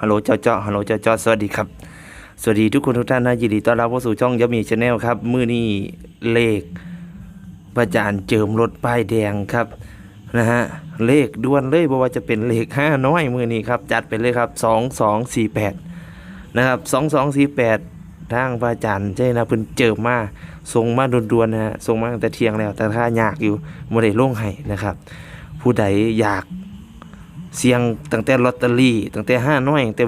ฮัลโหลเจ้าเจ้าฮัลโหลเจ้าเจ้าสวัสดีครับ สวัสดีทุกคนทุกท่านนะยินดีต้อนรับเข้าสู่ช่องยมีชาแนลครับมือนี้เลขพระอาจารย์เจิมรถป้ายแดงครับนะฮะเลขด่วนเลยบอกว่าจะเป็นเลขห้าน้อยมือนี้ครับจัดไปเลยครับสองสองสี่แปดนะครับสองสองสี่แปดทางพระอาจารย์เจ้นะเพิ่นเจิมมาส่งมาด่วนๆนะฮะส่งมาตั้งแต่เที่ยงแล้ว แต่ถ้ายากอยู่โมได้ลงให้นะครับ ผู้ใดอยาก เสียงตั้งแต่ลอตเตอรี่ตั้งแต่ห้าน้อยตั้งแต่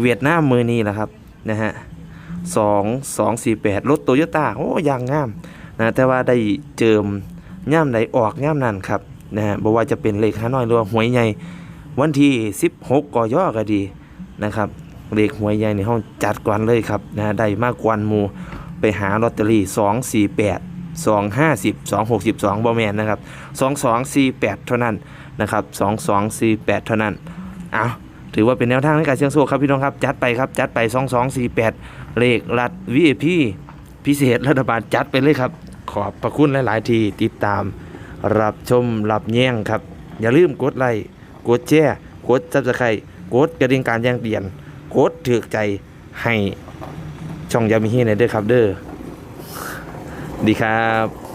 เวียดนามมือนี้แหละครับนะฮะสองสองสี่แปดรถโตโยต้าโอ้ยางงามนะแต่ว่าได้เจิมย่ามไหนออกย่ามนั้นครับนะฮะบอกว่าจะเป็นเลขห้าน้อยหรือว่าหวยใหญ่วันที่สิบหกกยก็ดีนะครับเลขหวยใหญ่ในห้องจัดกวนเลยครับนะฮะได้มากกวนมูไปหาลอตเตอรี่สอง สองห้าสิบสองหกสิบสองบอแมนนะครับสองสองสี่แปดเท่านั้นนะครับสองสองสี่แปดเท่านั้นเอาถือว่าเป็นแนวทางในการเสี่ยงโชคครับพี่น้องครับ จัดไปครับ จัดไปสองสองสี่แปดเลขรัดวีพีพิเศษรัฐบาลจัดไปเลยครับ ขอบพระคุณหลาย ๆ ทีติดตาม รับชมรับแย่งครับ อย่าลืมกดไลค์กดแชร์กดซับสไครต์กดกระดิ่งการแจ้งเตือนกดถือใจให้ช่องยามิฮีในเด้อครับเด้อ ดีครับ